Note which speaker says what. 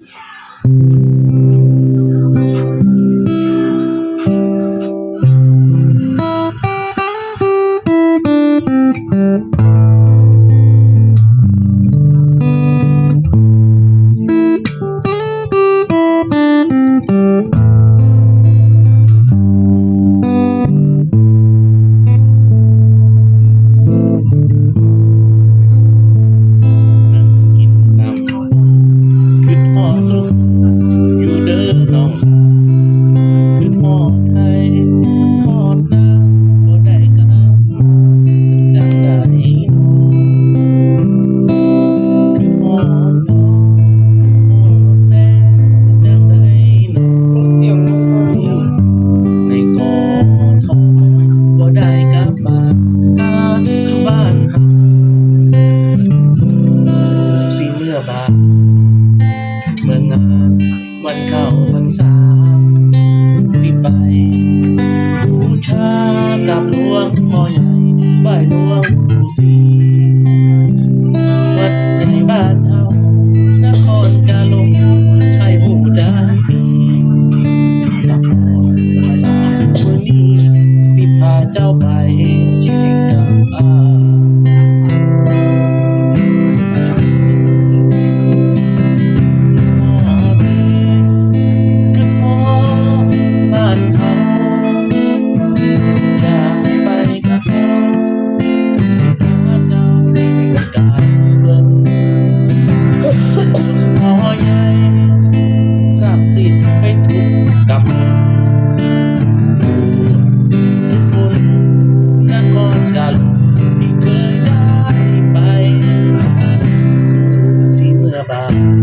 Speaker 1: นั่ วันเข้าพรรษาสิไปบูชากับหลวงพ่อใหญ่ไหว้หลวงปู่ศรีวัดใหญ่บ้านเฮานครกาลงชัยบูจาปีนครพรรษามื้อนี้สิพาเจ้าไปกับอาคื กับที่เคยได้ไปสีเมื่อบาง